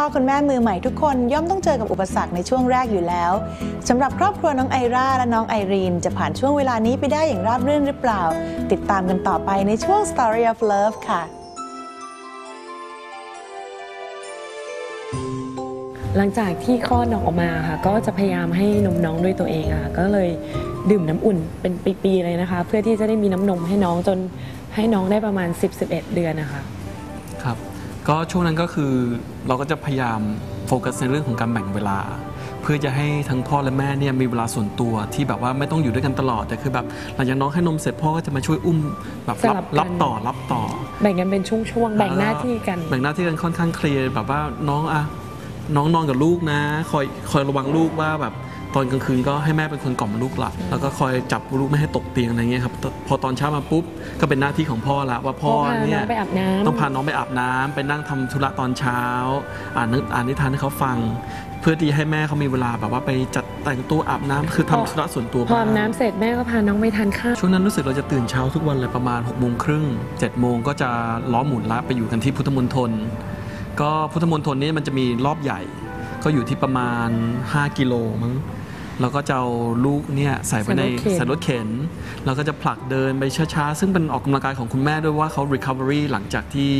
พ่อคุณแม่มือใหม่ทุกคนย่อมต้องเจอกับอุปสรรคในช่วงแรกอยู่แล้วสำหรับครอบครัวน้องไอราและน้องไอรีน จะผ่านช่วงเวลานี้ไปได้อย่างราบรื่นหรือเปล่า ติดตามกันต่อไปในช่วง Story of Love ค่ะ หลังจากที่คลอดน้องออกมาค่ะ ก็จะพยายามให้นมน้องด้วยตัวเองอะค่ะก็เลยดื่มน้ำอุ่นเป็นปีๆเลยนะคะ เพื่อที่จะได้มีน้ำนมให้น้องจนให้น้องได้ประมาณ 10-11 เดือนนะคะครับ ก็ช่วงนั้นก็คือเราก็จะพยายามโฟกัสในเรื่องของการแบ่งเวลา เพื่อจะให้ทั้งพ่อและแม่เนี่ยมีเวลาส่วนตัวที่แบบว่าไม่ต้องอยู่ด้วยกันตลอดแต่คือแบบหลังจากน้องให้นมเสร็จพ่อก็จะมาช่วยอุ้มแบบสรัลับบกัน รับต่อรับต่อ แบ่งกันเป็นช่วงๆ แบ่งหน้าที่กัน แบ่งหน้าที่กันค่อนข้างเคลียร์แบบว่าน้องอะน้องนอนกับลูกนะ คอยคอยระวังลูกว่าแบบ ตอนกลางคืนก็ให้แม่เป็นคนกล่อมลูกหลับ แล้วก็คอยจับลูกไม่ให้ตกเตียงอะไรเงี้ยครับแต่พอตอนเช้ามาปุ๊บก็เป็นหน้าที่ของพ่อละว่าพ่อพ่อพาเนี่น้ยองไปอาบน้ำต้องพาน้องไปอาบน้ำไปนั่งทำธุระตอนเช้า อ่านนึกอ่านนิทานให้เขาฟัง เพื่อที่ให้แม่เขามีเวลาแบบว่าไปจัดแต่งตัวอาบน้ำคือทำธุระส่วนตัวพออาบบ้างน้ำเสร็จแม่ก็พาน้องไปทานข้าวช่วงนั้นรู้สึกเราจะตื่นเช้าทุกวันเลยประมาณ6กโมงครึ่งเจ็ดโมงก็จะล้อหมุนละไปอยู่กันที่พุทธมณฑลก็พุทธมณฑลนี้มันจะมีรอบใหญ่ ก็อยู่ที่ประมาณ 5 กิโลมั้งเราก็จะเอาลูกเนี่ยใส่ไว้ในใส่ใส่รรถถเข็นเข็นเราก็จะผลักเดินไปช้าๆ ซึ่งเป็นออกกำลังกายของคุณแม่ด้วยว่าเขา recovery หลังจากที่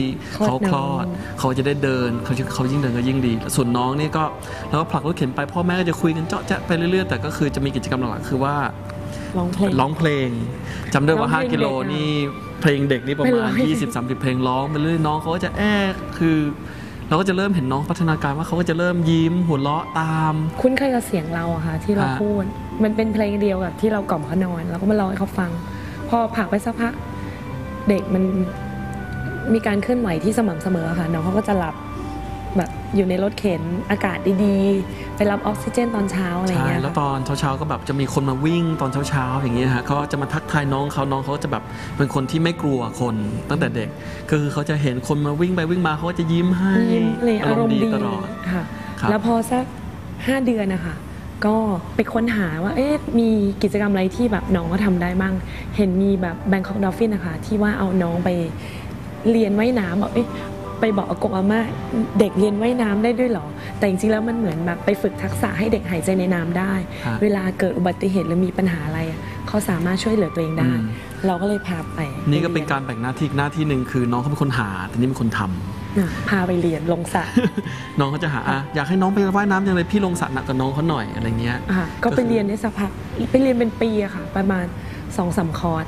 คลอดเขาคลอดน้องเขาจะได้เดินเขาเขายิ่งเดินก็ยิ่งดี ส่วนน้องนี่ก็เราก็ผลักรถเข็นไปพ่อแม่ก็จะคุยกันเจาะแจ๊ะไปเรื่อยๆ แต่ก็คือจะมีกิจกรรมหลักๆคือว่าร้องเพลงร้องเพลงจำได้ว่าร้องเพลง5กิโลเด็กอะนี่เพลงเด็กนี่ประไม่มาร้ณอง20-30 เพลงร้องไปเรื่อยน้องเขาก็จะแอบคือ เราก็จะเริ่มเห็นน้องพัฒนาการว่าเขาก็จะเริ่มยิ้มหัวเราะตาม คุ้นเคยกับเสียงเราอะค่ะที่เราฮะพูด มันเป็นเพลงเดียวกับที่เรากล่อมเขานอนเราก็มาร้องให้เขาฟัง พอผ่านไปสักพัก เด็กมันมีการเคลื่อนไหวที่สม่ำเสมอค่ะน้องเขาก็จะหลับ แบบอยู่ในรถเข็นอากาศดีๆ ไปรับออกซิเจนตอนเช้าอะไรอย่างใช่เงี้ยแล้วค่ะตอนเช้าๆก็แบบจะมีคนมาวิ่งตอนเช้าๆอย่างเงี้ยฮะเขาจะมาทักทายน้องเขาน้องเขาก็จะแบบเป็นคนที่ไม่กลัวคนตั้งแต่เด็กก็คือเขาจะเห็นคนมาวิ่งไปวิ่งมาเขาก็จะยิ้มให้ยิ้มเลยอารมณ์ดีตลอดค่ะครับแล้วพอสักห้าเดือนนะคะก็ไปค้นหาว่าเอ๊ะมีกิจกรรมอะไรที่แบบน้องก็ทำได้บ้าง เห็นมีแบบ Bangkok Dolphin นะคะที่ว่าเอาน้องไปเรียนว่ายน้ำบอกเอ๊ะ ไปบอกอากงอาม่าเด็กเรียนว่ายน้ำได้ด้วยเหรอ แต่จริงๆแล้วมันเหมือนแบบไปฝึกทักษะให้เด็กหายใจในน้ำได้ฮะเวลาเกิดอุบัติเหตุหรือมีปัญหาอะไรอะเขาสามารถช่วยเหลือตัวเองได้อืมเราก็เลยพาไป นี่ก็เป็นการแบ่งหน้าที่อีกหน้าที่หนึ่งคือ น้องเขาเป็นคนหาแต่นี่เป็นคนทำอะพาไปเรียนลงสระน้องเขาจะหาอะอยากให้น้องไปว่ายน้ำยังไงพี่ลงสระหนักกับน้องเขาหน่อยอะไรเงี้ยอะก็ก็ไปคือเรียนได้สักพักไปเรียนเป็นปีอะค่ะ ประมาณสองสามคอร์ส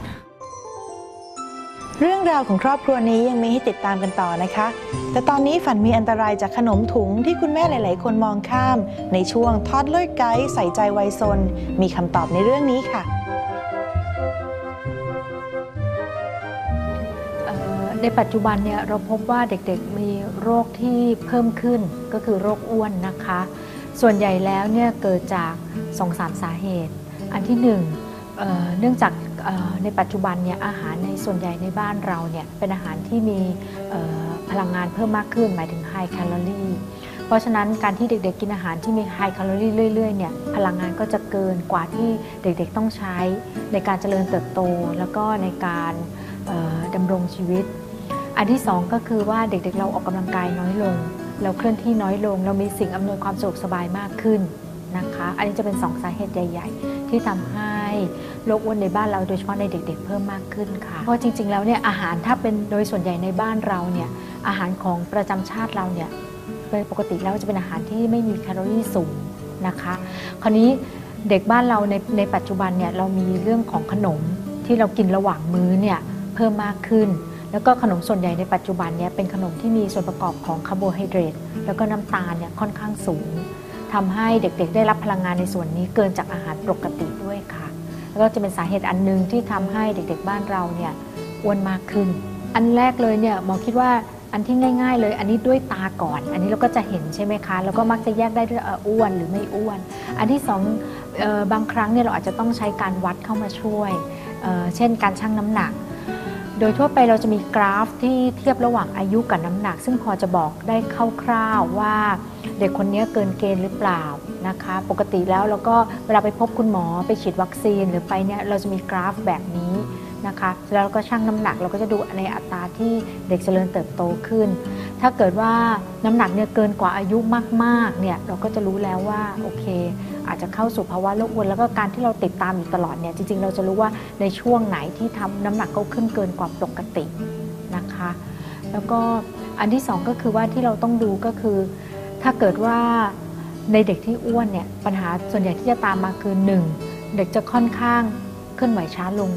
เรื่องราวของครอบครัวนี้ยังมีให้ติดตามกันต่อนะคะ แต่ตอนนี้ฝันมีอันตรายจากขนมถุงที่คุณแม่หลาย ๆ คนมองข้าม ในช่วงทอดเลิกไกด์ใส่ใจวัยซน มีคำตอบในเรื่องนี้ค่ะในปัจจุบันเนี่ยเราพบว่าเด็กๆมีโรคที่เพิ่มขึ้นก็คือโรคอ้วนนะคะ ส่วนใหญ่แล้วเนี่ยเกิดจาก2อสามสาเหตุ อันที่หนึ่งเเนื่องจาก ในปัจจุบันเนี่ยอาหารในส่วนใหญ่ในบ้านเราเนี่ยเป็นอาหารที่มีพลังงานเพิ่มมากขึ้น หมายถึงไฮแคลอรี่เพราะฉะนั้นการที่เด็กๆกินอาหารที่มีไฮแคลอรี่เรื่อยๆเนี่ยพลังงานก็จะเกินกว่าที่เด็กๆต้องใช้ในการเจริญเติบโต แล้วก็ในการดำรงชีวิต อันที่สองก็คือว่าเด็กๆเราออกกำลังกายน้อยลง เราเคลื่อนที่น้อยลง เรามีสิ่งอำนวยความสะดวกสบายมากขึ้นนะคะ อันนี้จะเป็นสองสาเหตุใหญ่ ๆ ที่ทำให้ โรคอ้วนในบ้านเราโดยเฉพาะในเด็ก ๆ เพิ่มมากขึ้นค่ะเพราะจริง ๆ แล้วเนี่ยอาหารถ้าเป็นโดยส่วนใหญ่ในบ้านเราเนี่ยอาหารของประจำชาติเราเนี่ยเป็นปกติแล้วจะเป็นอาหารที่ไม่มีแคลอรี่สูงนะคะ คราวนี้เด็กบ้านเราในในปัจจุบันเนี่ยเรามีเรื่องของขนมที่เรากินระหว่างมื้อเนี่ยเพิ่มมากขึ้น แล้วก็ขนมส่วนใหญ่ในปัจจุบันเนี่ยเป็นขนมที่มีส่วนประกอบของคาร์โบไฮเดรตแล้วก็น้ำตาลเนี่ยค่อนข้างสูงทำให้เด็กๆ ได้รับพลังงานในส่วนนี้เกินจากอาหารปกติด้วยค่ะ แล้วก็จะเป็นสาเหตุอันหนึ่งที่ทำให้เด็กๆบ้านเราเนี่ยอ้วนมากขึ้น อันแรกเลยเนี่ยหมอคิดว่าอันที่ง่าย ๆ เลย อันนี้ด้วยตาก่อน อันนี้เราก็จะเห็นใช่ไหมคะ แล้วก็มักจะแยกได้ด้วยอ้วนหรือไม่อ้วน อันที่สองออบางครั้งเนี่ยเราอาจจะต้องใช้การวัดเข้ามาช่วยเเช่นการชั่งน้ำหนัก โดยทั่วไปเราจะมีกราฟที่เทียบระหว่างอายุกับน้ำหนัก ซึ่งพอจะบอกได้คร่าวๆว่าเด็กคนนี้เกินเกณฑ์หรือเปล่า นะคะ ปกติแล้วเราก็เวลาไปพบคุณหมอไปฉีดวัคซีนหรือไปเนี่ยเราจะมีกราฟแบบนี้นะคะแล้วเราก็ชั่งน้ำหนักเราก็จะดูในอัตราที่เด็กเจริญเติบโตขึ้น ถ้าเกิดว่าน้ำหนักเนี่ยเกินกว่าอายุมากๆเนี่ยเราก็จะรู้แล้วว่าโอเค อาจจะเข้าสู่ภาวะโรคอ้วนแล้วก็การที่เราติดตามอยู่ตลอดเนี่ยจริงๆ เราจะรู้ว่าในช่วงไหนที่ทำน้ำหนักเขาขึ้นเกินกว่าปกตินะคะ แล้วก็อันที่สองก็คือว่าที่เราต้องดูก็คือ ถ้าเกิดว่า ในเด็กที่อ้วนเนี่ยปัญหาส่วนใหญ่ที่จะตามมาคือ 1. เด็กจะค่อนข้างเคลื่อนไหวช้าลง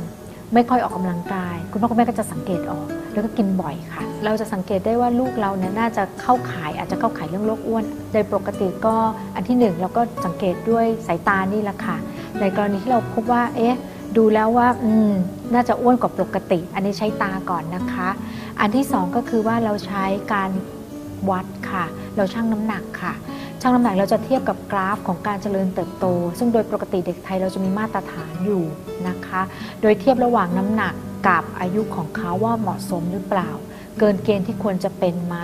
ไม่ค่อยออกกำลังกาย คุณพ่อคุณแม่ก็จะสังเกตออก แล้วก็กินบ่อยค่ะ เราจะสังเกตได้ว่าลูกเราเนี่ยน่าจะเข้าขายอาจจะเข้าขายเรื่องโรคอ้วน โดยปกติก็อันที่หนึ่งเราก็สังเกตด้วยสายตานี่แหละค่ะ ในกรณีที่เราพบว่าเอ๊ะดูแล้วว่าอืมน่าจะอ้วนกว่าปกติ อันนี้ใช้ตาก่อนนะคะ อันที่สองก็คือว่าเราใช้การวัดค่ะ เราชั่งน้ำหนักค่ะ ชั่งน้ำหนักเราจะเทียบกับกราฟของการเจริญเติบโต ซึ่งโดยปกติเด็กไทยเราจะมีมาตรฐานอยู่นะคะ โดยเทียบระหว่างน้ำหนักกับอายุของเขาว่าเหมาะสมหรือเปล่า เกินเกณฑ์ที่ควรจะเป็นไหม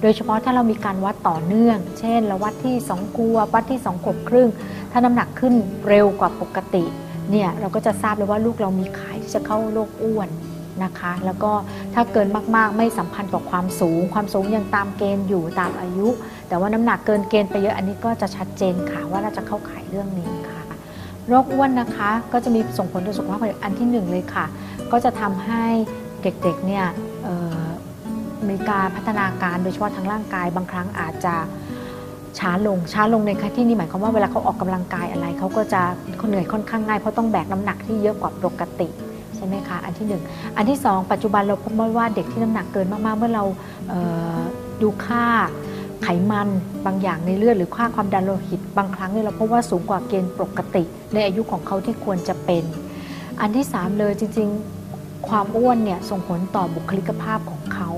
โดยเฉพาะถ้าเรามีการวัดต่อเนื่อง เช่นเราวัดที่2กัววัดที่2ขวบครึ่ง ถ้าน้ำหนักขึ้นเร็วกว่าปกติเนี่ยเราก็จะทราบเลยว่าลูกเรามีขายที่จะเข้าโรคอ้วน นะคะ แล้วก็ถ้าเกินมากๆ ไม่สัมพันธ์กับความสูง ความสูงยังตามเกณฑ์อยู่ตามอายุ แต่ว่าน้ำหนักเกินเกณฑ์ไปเยอะอันนี้ก็จะชัดเจนค่ะว่าเราจะเข้าข่ายเรื่องนี้ค่ะโรคอ้วนนะคะก็จะมีส่งผลต่อสุขภาพองเด็กอันที่หนึ่งเลยค่ะ ก็จะทำให้เด็กๆเนี่ยมีการพัฒนาการโดยเฉพาะทางร่างกาย บางครั้งอาจจะช้าลงช้าลงในที่นี่หมายความว่าเวลาเขาออกกำลังกายอะไรเขาก็จะเหนื่อยค่อนข้างง่ายเพราะต้องแบกน้ำหนักที่เยอะกว่าปกติ ช่ไหมคะ อันที่หนึ่งอันที่สองปัจจุบันเราพบว่าเด็กที่น้ำหนักเกินมากๆ เมื่อเราเดูค่าไขมันบางอย่างในเลือดหรือค่าความดันโลหิต บางครั้งเนี่ยเราพบว่าสูงกว่าเกณฑ์ปกติ ในอายุของเขาที่ควรจะเป็น อันที่ 3 เลยจริงๆ ความอ้วนเนี่ยส่งผลต่อบุคลิกภาพของเขา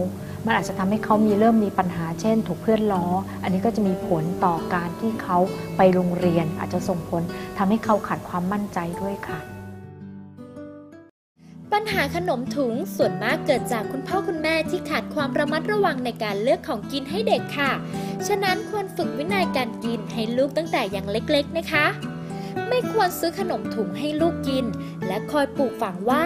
มันอาจจะทำให้เขามีเริ่มมีปัญหาเช่น ถูกเพื่อนล้อ อันนี้ก็จะมีผลต่อการที่เขาไปโรงเรียน อาจจะส่งผลทำให้เขาขาดความมั่นใจด้วยค่ะ ปัญหาขนมถุงส่วนมากเกิดจากคุณพ่อคุณแม่ที่ขาดความระมัดระวังในการเลือกของกินให้เด็กค่ะ ฉะนั้นควรฝึกวินัยการกินให้ลูกตั้งแต่ยังเล็กๆนะคะ ไม่ควรซื้อขนมถุงให้ลูกกิน และคอยปลูกฝังว่า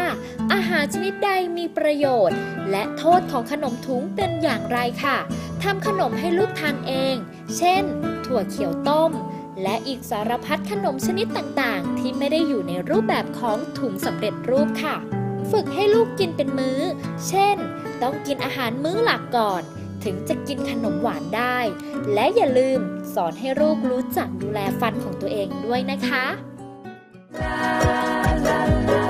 อาหารชนิดใดมีประโยชน์ และโทษของขนมถุงเป็นอย่างไรค่ะทำขนมให้ลูกทานเอง เช่น ถั่วเขียวต้มและอีกสารพัดขนมชนิดต่างๆ ที่ไม่ได้อยู่ในรูปแบบของถุงสำเร็จรูปค่ะ ฝึกให้ลูกกินเป็นมื้อ เช่น ต้องกินอาหารมื้อหลักก่อน ถึงจะกินขนมหวานได้ และอย่าลืมสอนให้ลูกรู้จักดูแลฟันของตัวเองด้วยนะคะ la la la